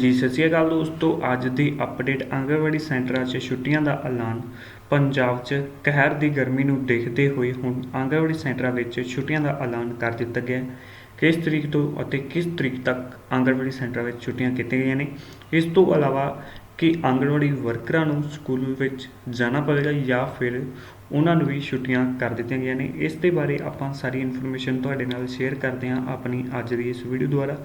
ਜੀ, ਸਤਿ ਸ਼੍ਰੀ ਅਕਾਲ ਦੋਸਤੋ। ਅੱਜ ਦੀ ਅਪਡੇਟ ਆਂਗਣਵਾੜੀ ਸੈਂਟਰਾਂ 'ਚ ਛੁੱਟੀਆਂ ਦਾ ਐਲਾਨ। ਪੰਜਾਬ 'ਚ ਕਹਿਰ ਦੀ ਗਰਮੀ ਨੂੰ ਦੇਖਦੇ ਹੋਏ ਹੁਣ ਆਂਗਣਵਾੜੀ ਸੈਂਟਰਾਂ ਵਿੱਚ ਛੁੱਟੀਆਂ ਦਾ ਐਲਾਨ ਕਰ ਦਿੱਤਾ ਗਿਆ। ਕਿਸ ਤਰੀਕ ਤੋਂ ਅਤੇ ਕਿਸ ਤਰੀਕ ਤੱਕ ਆਂਗਣਵਾੜੀ ਸੈਂਟਰਾਂ ਵਿੱਚ ਛੁੱਟੀਆਂ ਕੀਤੀਆਂ ਗਈਆਂ ਨੇ? ਇਸ ਤੋਂ ਇਲਾਵਾ ਕਿ ਆਂਗਣਵਾੜੀ ਵਰਕਰਾਂ ਨੂੰ ਸਕੂਲ ਵਿੱਚ ਜਾਣਾ ਪਵੇਗਾ ਜਾਂ ਫਿਰ ਉਹਨਾਂ ਨੂੰ ਵੀ ਛੁੱਟੀਆਂ ਕਰ ਦਿੱਤੀਆਂ ਗਈਆਂ ਨੇ? ਇਸ ਦੇ ਬਾਰੇ ਆਪਾਂ ਸਾਰੀ ਇਨਫੋਰਮੇਸ਼ਨ ਤੁਹਾਡੇ ਨਾਲ ਸ਼ੇਅਰ ਕਰਦੇ ਹਾਂ ਆਪਣੀ ਅੱਜ ਦੀ ਇਸ ਵੀਡੀਓ ਦੁਆਰਾ।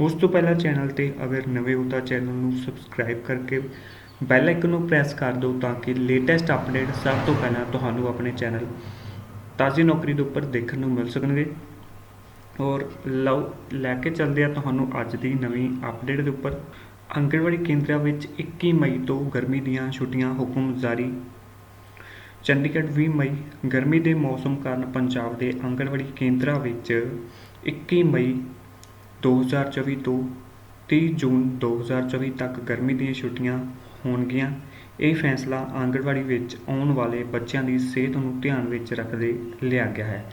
ਉਸ ਤੋਂ ਪਹਿਲਾਂ ਚੈਨਲ ਤੇ ਅਗਰ ਨਵੇਂ ਹੋ ਤਾਂ ਚੈਨਲ ਨੂੰ ਸਬਸਕ੍ਰਾਈਬ ਕਰਕੇ ਬੈਲ ਆਈਕਨ ਨੂੰ ਪ੍ਰੈਸ ਕਰ ਦਿਓ ਤਾਂ ਕਿ ਲੇਟੈਸਟ ਅਪਡੇਟ ਸਭ ਤੋਂ ਪਹਿਲਾਂ ਤੁਹਾਨੂੰ ਆਪਣੇ ਚੈਨਲ ਤਾਜ਼ੀ ਨੌਕਰੀ ਦੇ ਉੱਪਰ ਦੇਖਣ ਨੂੰ ਮਿਲ ਸਕਣਗੇ। ਔਰ ਲਓ, ਲੈ ਕੇ ਚੱਲਦੇ ਆ ਤੁਹਾਨੂੰ ਅੱਜ ਦੀ ਨਵੀਂ ਅਪਡੇਟ ਦੇ ਉੱਪਰ। ਆਂਗਣਵਾੜੀ ਕੇਂਦਰਾਂ ਵਿੱਚ 21 ਮਈ ਤੋਂ ਗਰਮੀ ਦੀਆਂ ਛੁੱਟੀਆਂ ਹੁਕਮ ਜਾਰੀ। ਚੰਡੀਗੜ੍ਹ 20 ਮਈ, ਗਰਮੀ ਦੇ ਮੌਸਮ ਕਾਰਨ ਪੰਜਾਬ ਦੇ ਆਂਗਣਵਾੜੀ ਕੇਂਦਰਾਂ ਵਿੱਚ 21 ਮਈ 2024 ਤੋਂ ਤੀਹ ਜੂਨ 2024 ਤੱਕ ਗਰਮੀ ਦੀਆਂ ਛੁੱਟੀਆਂ ਹੋਣਗੀਆਂ। ਇਹ ਫੈਸਲਾ ਆਂਗਣਵਾੜੀ ਵਿੱਚ ਆਉਣ ਵਾਲੇ ਬੱਚਿਆਂ ਦੀ ਸਿਹਤ ਨੂੰ ਧਿਆਨ ਵਿੱਚ ਰੱਖਦੇ ਲਿਆ ਗਿਆ ਹੈ।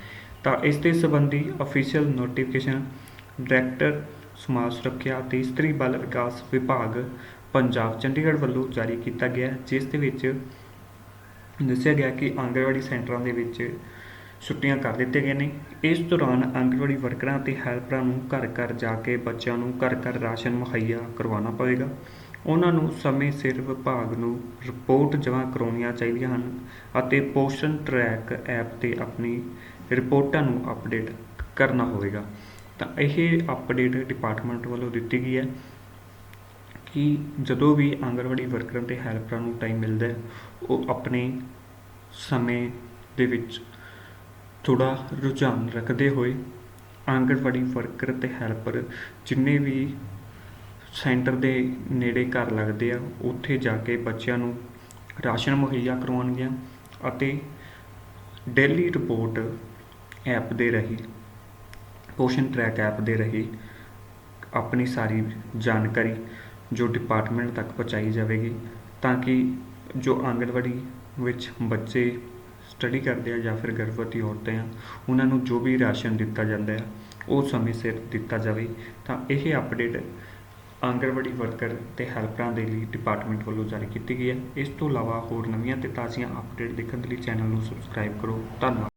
ਤਾਂ ਇਸ ਦੇ ਸੰਬੰਧੀ ਅਫੀਸ਼ੀਅਲ ਨੋਟੀਫਿਕੇਸ਼ਨ ਡਾਇਰੈਕਟਰ ਸਮਾਜ ਸੁਰੱਖਿਆ ਅਤੇ ਇਸਤਰੀ ਬਾਲ ਵਿਕਾਸ ਵਿਭਾਗ ਪੰਜਾਬ ਚੰਡੀਗੜ੍ਹ ਵੱਲੋਂ ਜਾਰੀ ਕੀਤਾ ਗਿਆ ਜਿਸ ਦੇ ਵਿੱਚ ਦੱਸਿਆ ਗਿਆ ਕਿ ਆਂਗਣਵਾੜੀ ਸੈਂਟਰਾਂ ਦੇ ਵਿੱਚ ਛੁੱਟੀਆਂ ਕਰ ਦਿੱਤੀਆਂ ਗਏ ਨੇ। ਇਸ ਦੌਰਾਨ ਆਂਗਣਵਾੜੀ ਵਰਕਰਾਂ ਅਤੇ ਹੈਲਪਰਾਂ ਨੂੰ ਘਰ ਘਰ ਜਾ ਕੇ ਬੱਚਿਆਂ ਨੂੰ ਘਰ ਘਰ ਰਾਸ਼ਨ ਮੁਹੱਈਆ ਕਰਵਾਉਣਾ ਪਵੇਗਾ। ਉਹਨਾਂ ਨੂੰ ਸਮੇਂ ਸਿਰ ਵਿਭਾਗ ਨੂੰ ਰਿਪੋਰਟ ਜਮ੍ਹਾਂ ਕਰਾਉਣੀਆਂ ਚਾਹੀਦੀਆਂ ਹਨ ਅਤੇ ਪੋਸ਼ਣ ਟਰੈਕ ਐਪ ਤੇ ਆਪਣੀ ਰਿਪੋਰਟਾਂ ਨੂੰ ਅਪਡੇਟ ਕਰਨਾ ਹੋਵੇਗਾ। ਤਾਂ ਇਹ ਅਪਡੇਟ ਡਿਪਾਰਟਮੈਂਟ ਵੱਲੋਂ ਦਿੱਤੀ ਗਈ ਹੈ ਕਿ ਜਦੋਂ ਵੀ ਆਂਗਣਵਾੜੀ ਵਰਕਰਾਂ ਤੇ ਹੈਲਪਰਾਂ ਨੂੰ ਟਾਈਮ ਮਿਲਦਾ ਹੈ, ਉਹ ਆਪਣੇ ਸਮੇਂ ਦੇ ਵਿੱਚ ਥੋੜ੍ਹਾ ਰੁਝਾਨ ਰੱਖਦੇ ਹੋਏ ਆਂਗਣਵਾੜੀ ਵਰਕਰ ਅਤੇ ਹੈਲਪਰ ਜਿੰਨੇ ਵੀ ਸੈਂਟਰ ਦੇ ਨੇੜੇ ਘਰ ਲੱਗਦੇ ਆ, ਉੱਥੇ ਜਾ ਕੇ ਬੱਚਿਆਂ ਨੂੰ ਰਾਸ਼ਨ ਮੁਹੱਈਆ ਕਰਵਾਉਣਗੀਆਂ ਅਤੇ ਡੇਲੀ ਰਿਪੋਰਟ ਐਪ ਦੇ ਰਹੀ ਪੋਸ਼ਨ ਟਰੈਕ ਐਪ ਦੇ ਰਹੀ ਆਪਣੀ ਸਾਰੀ ਜਾਣਕਾਰੀ ਜੋ ਡਿਪਾਰਟਮੈਂਟ ਤੱਕ ਪਹੁੰਚਾਈ ਜਾਵੇਗੀ ਤਾਂ ਕਿ ਜੋ ਆਂਗਣਵਾੜੀ ਵਿੱਚ ਬੱਚੇ ਸਟੱਡੀ ਕਰਦੇ ਆ ਜਾਂ ਫਿਰ ਗਰਭਵਤੀ ਔਰਤਾਂ ਆ, ਉਹਨਾਂ ਨੂੰ ਜੋ ਵੀ ਰਾਸ਼ਨ ਦਿੱਤਾ ਜਾਂਦਾ ਆ, ਉਹ ਸਮੇਂ ਸਿਰ ਦਿੱਤਾ ਜਾਵੇ, ਤਾਂ ਇਹ ਅਪਡੇਟ ਆਂਗਣਵਾੜੀ ਵਰਕਰ ਤੇ ਹੈਲਪਰਾਂ ਦੇ ਲਈ ਡਿਪਾਰਟਮੈਂਟ ਵੱਲੋਂ ਜਾਰੀ ਕੀਤੀ ਗਈ ਹੈ। ਇਸ ਤੋਂ ਇਲਾਵਾ ਹੋਰ ਨਵੀਆਂ ਤੇ ਤਾਜ਼ੀਆਂ ਅਪਡੇਟ ਦੇਖਣ ਦੇ ਲਈ ਚੈਨਲ ਨੂੰ ਸਬਸਕ੍ਰਾਈਬ ਕਰੋ। ਧੰਨਵਾਦ।